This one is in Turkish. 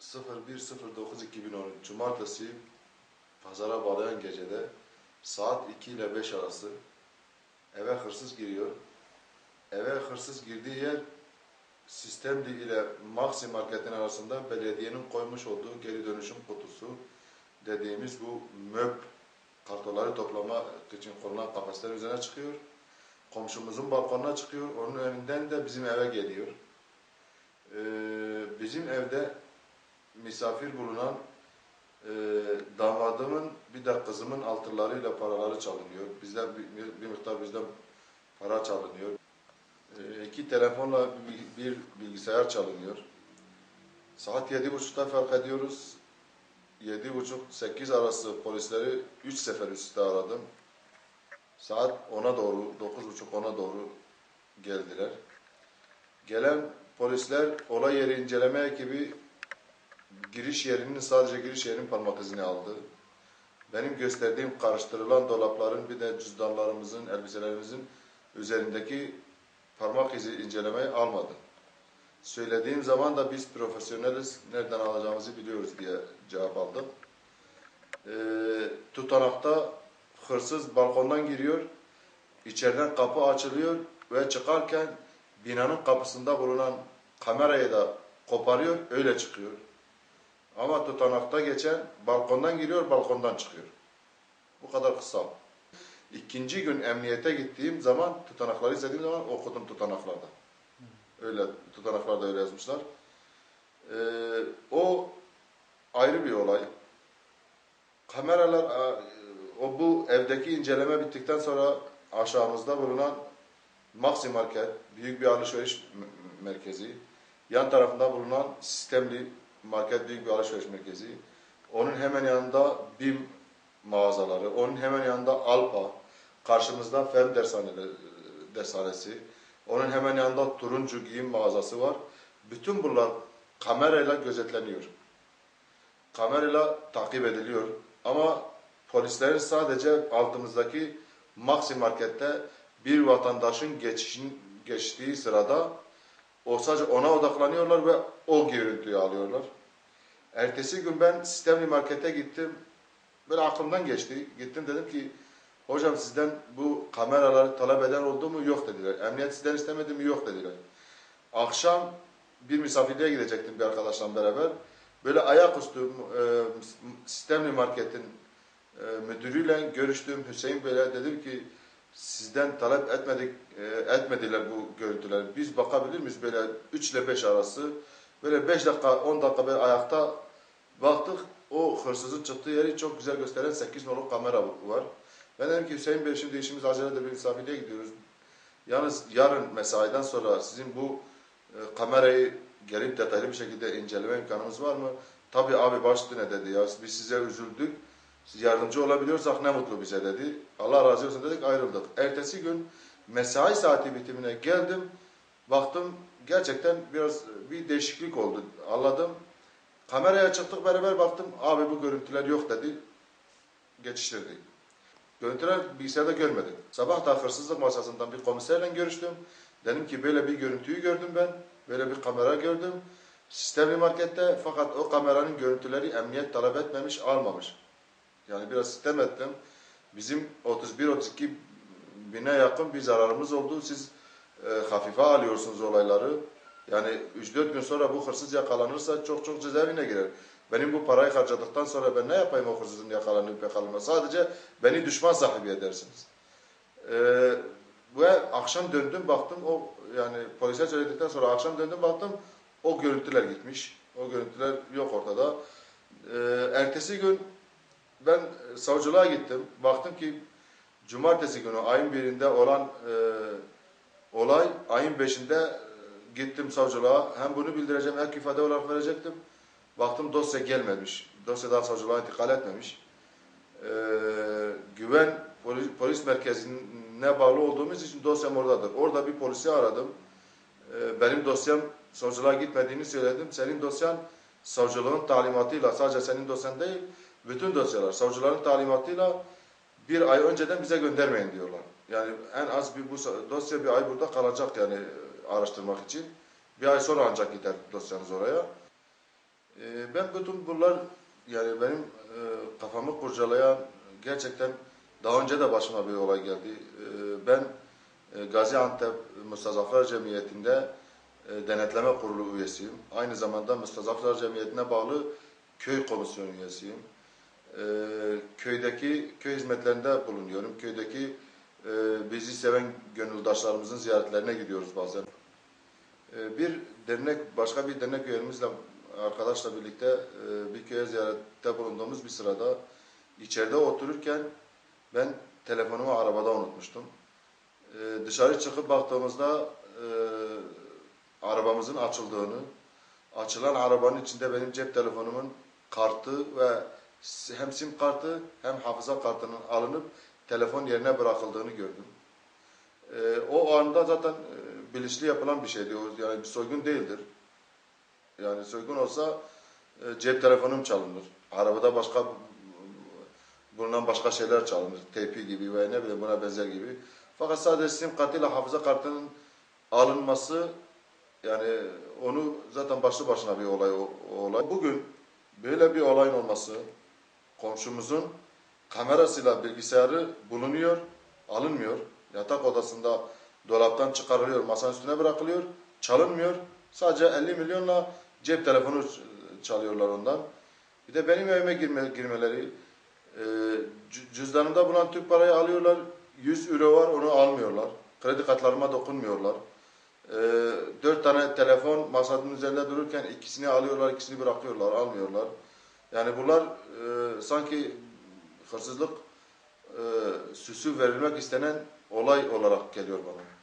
01.09.2013 Cumartesi pazara bağlayan gecede saat 2 ile 5 arası eve hırsız giriyor. Eve hırsız girdiği yer Sistemli ile Maxi Market'in arasında belediyenin koymuş olduğu geri dönüşüm kutusu dediğimiz bu MÖP kartoları toplama için konulan kapasitenin üzerine çıkıyor. Komşumuzun balkonuna çıkıyor. Onun önünden de bizim eve geliyor. Ee, bizim evde misafir bulunan e, damadımın bir de kızımın altınlarıyla paraları çalınıyor. Bizden bir, bir miktar bizden para çalınıyor. E, iki telefonla bir, bir bilgisayar çalınıyor. Saat yedi buçukta fark ediyoruz. Yedi buçuk, sekiz arası polisleri üç sefer üst üste aradım. Saat ona doğru, dokuz buçuk ona doğru geldiler. Gelen polisler olay yeri inceleme ekibi giriş yerinin sadece giriş yerinin parmak izini aldı. Benim gösterdiğim karıştırılan dolapların bir de cüzdanlarımızın, elbiselerimizin üzerindeki parmak izi incelemeyi almadı. Söylediğim zaman da biz profesyoneliz, nereden alacağımızı biliyoruz diye cevap aldım. Ee, tutanakta hırsız balkondan giriyor, içeriden kapı açılıyor ve çıkarken binanın kapısında bulunan kamerayı da koparıyor, öyle çıkıyor. Ama tutanakta geçen balkondan giriyor, balkondan çıkıyor. Bu kadar kısa. İkinci gün emniyete gittiğim zaman, tutanakları izlediğim zaman okudum tutanaklarda. Öyle, tutanaklarda öyle yazmışlar. Ee, o ayrı bir olay. Kameralar, o bu evdeki inceleme bittikten sonra aşağımızda bulunan Maxi Market, büyük bir alışveriş merkezi, yan tarafında bulunan sistemli market büyük bir alışveriş merkezi. Onun hemen yanında BİM mağazaları, onun hemen yanında Alpa, karşımızda Fen dershaneleri, dershanesi, onun hemen yanında Turuncu giyim mağazası var. Bütün bunlar kamerayla gözetleniyor. Kamerayla takip ediliyor. Ama polislerin sadece altımızdaki Maxi Market'te bir vatandaşın geçişin, geçtiği sırada o sadece ona odaklanıyorlar ve o görüntüyü alıyorlar. Ertesi gün ben sistemli markete gittim. Böyle aklımdan geçti. Gittim dedim ki hocam sizden bu kameraları talep eden oldu mu? Yok dediler. Emniyet sizden istemedi mi? Yok dediler. Akşam bir misafirliğe gidecektim bir arkadaşla beraber. Böyle ayaküstü e, sistemli marketin e, müdürüyle görüştüm. Hüseyin Bey'le dedim ki sizden talep etmedik e, etmediler bu görüntüler. Biz bakabilir miyiz böyle 3 ile 5 arası böyle 5 dakika 10 dakika böyle ayakta baktık o hırsızın çıktığı yeri çok güzel gösteren 8 nolu kamera var. Ben dedim ki Hüseyin Bey şimdi işimiz aceledir bir misafirliğe gidiyoruz. Yalnız yarın mesaiden sonra sizin bu e, kamerayı gelip detaylı bir şekilde inceleme imkanımız var mı? Tabii abi baş üstüne dedi ya biz size üzüldük. Yardımcı olabiliyorsak ne mutlu bize dedi. Allah razı olsun dedik ayrıldık. Ertesi gün mesai saati bitimine geldim. Baktım gerçekten biraz bir değişiklik oldu. Anladım. Kameraya çıktık beraber baktım. Abi bu görüntüler yok dedi. Geçiştirdik. Görüntüler bilgisayarda görmedim. Sabah da hırsızlık masasından bir komiserle görüştüm. Dedim ki böyle bir görüntüyü gördüm ben. Böyle bir kamera gördüm. Sistemli markette fakat o kameranın görüntüleri emniyet talep etmemiş, almamış. Yani biraz sistem ettim. Bizim 31-32 bine yakın bir zararımız oldu. Siz e, hafife alıyorsunuz olayları. Yani 3-4 gün sonra bu hırsız yakalanırsa çok çok cezaevine girer. Benim bu parayı harcadıktan sonra ben ne yapayım o hırsızın yakalanıp yakalanma? Sadece beni düşman sahibi edersiniz. Ee, ve akşam döndüm baktım o yani polise söyledikten sonra akşam döndüm baktım o görüntüler gitmiş. O görüntüler yok ortada. Ee, ertesi gün ben savcılığa gittim. Baktım ki cumartesi günü ayın birinde olan e, olay ayın beşinde e, gittim savcılığa. Hem bunu bildireceğim hem ifade olarak verecektim. Baktım dosya gelmemiş. Dosya daha savcılığa intikal etmemiş. Ee, güven polis, polis merkezine bağlı olduğumuz için dosyam oradadır. Orada bir polisi aradım. Ee, benim dosyam savcılığa gitmediğini söyledim. Senin dosyan savcılığın talimatıyla sadece senin dosyan değil, bütün dosyalar savcıların talimatıyla bir ay önceden bize göndermeyin diyorlar. Yani en az bir bu dosya bir ay burada kalacak yani araştırmak için. Bir ay sonra ancak gider dosyanız oraya. Ee, ben bütün bunlar yani benim e, kafamı kurcalayan gerçekten daha önce de başıma bir olay geldi. E, ben e, Gaziantep Mustazaflar Cemiyeti'nde e, denetleme kurulu üyesiyim. Aynı zamanda Mustazaflar Cemiyeti'ne bağlı köy komisyonu üyesiyim. E, köydeki köy hizmetlerinde bulunuyorum. Köydeki e, bizi seven gönüldaşlarımızın ziyaretlerine gidiyoruz bazen. E, bir dernek, başka bir dernek üyemizle arkadaşla birlikte e, bir köye ziyarette bulunduğumuz bir sırada içeride otururken ben telefonumu arabada unutmuştum. E, dışarı çıkıp baktığımızda e, arabamızın açıldığını, açılan arabanın içinde benim cep telefonumun kartı ve hem sim kartı hem hafıza kartının alınıp telefon yerine bırakıldığını gördüm. E, o anda zaten e, bilinçli yapılan bir şeydi. O, yani bir soygun değildir. Yani soygun olsa e, cep telefonum çalınır. Arabada başka bulunan başka şeyler çalınır. Teypi gibi veya ne bileyim buna benzer gibi. Fakat sadece sim kartıyla hafıza kartının alınması yani onu zaten başlı başına bir olay o, o olay. Bugün böyle bir olayın olması komşumuzun kamerasıyla bilgisayarı bulunuyor, alınmıyor. Yatak odasında dolaptan çıkarılıyor, masanın üstüne bırakılıyor, çalınmıyor. Sadece 50 milyonla cep telefonu çalıyorlar ondan. Bir de benim evime girme, girmeleri, e, cü- cüzdanımda bulunan Türk parayı alıyorlar, 100 euro var onu almıyorlar. Kredi kartlarıma dokunmuyorlar. E, dört tane telefon masanın üzerinde dururken ikisini alıyorlar, ikisini bırakıyorlar, almıyorlar. Yani bunlar e, sanki hırsızlık e, süsü verilmek istenen olay olarak geliyor bana.